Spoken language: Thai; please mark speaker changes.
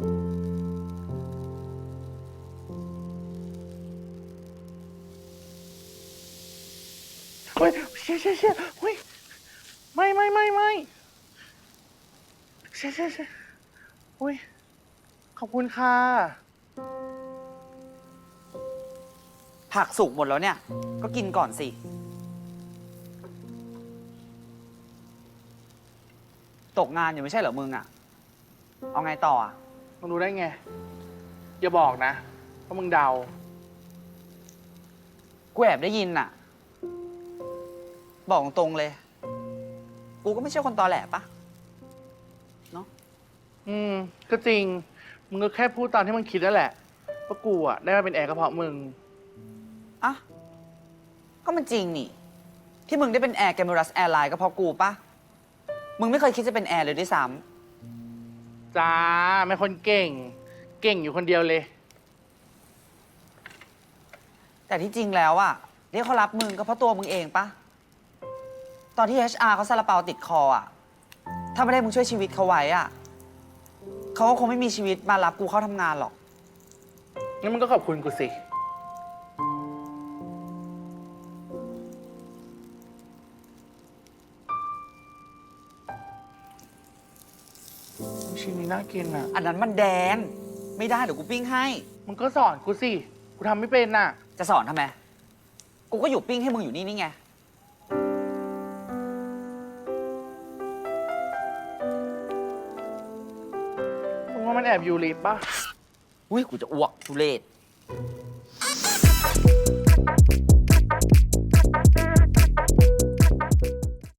Speaker 1: เฮ้ยเชี่ยเชี่ยเชี่ยเฮ้ยไม่ไม่ไม่ไม่เชี่ยเชี่ยเชี่ยเฮ้ยขอบคุณค่ะ
Speaker 2: ผักสุกหมดแล้วเนี่ย ก็กินก่อนสิ ตกงานอยู่ไม่ใช่เหรอมึงอะเอาไงต่ออะ
Speaker 1: มึงรู้ได้ไง อย่าบอกนะว่ามึงเดา
Speaker 2: กูแอบได้ยินน่ะ บอกตรงๆเลย กูก็ไม่ใช่คนตอแหลปะ
Speaker 1: อืม ก็จริง มึงก็แค่พูดตามที่มึงคิดนั่นแหละว่ากูอะได้มาเป็นแอร์ก็เพราะมึง
Speaker 2: อะ ก็มันจริงนี่ ที่มึงได้เป็นแอร์แกม r รัสแอร์ไลน์ก็เพราะกูปะมึงไม่เคยคิดจะเป็นแอร์เลยด้วยซ้
Speaker 1: จ้าไม่คนเก่ง เก่งอยู่คนเดียวเลยำ
Speaker 2: แต่ที่จริงแล้วอะเรียกเขารับมึงก็เพราะตัวมึงเองปะตอนที่ HR เขาซาลาเปาติดคออะถ้าไม่ได้มึงช่วยชีวิตเขาไว้อะเขาก็คงไม่มีชีวิตมารับกูเข้าทำงานหรอก
Speaker 1: งั้นมึงก็ขอบคุณกูสิ ชิ้นนี้น่ากินอะ
Speaker 2: อันนั้นมันแดง ไม่ได้เดี๋ยวกูปิ้งให้
Speaker 1: มึงก็สอนกูสิ กูทำไม่เป็นน่ะ
Speaker 2: จะสอนทำไม กูก็อยู่ปิ้งให้มึงอยู่นี่นี่ไง
Speaker 1: มึงว่ามันแอบอยู่ลิฟต์ปะ
Speaker 2: อุ้ยกูจะอ้วกทุเรศ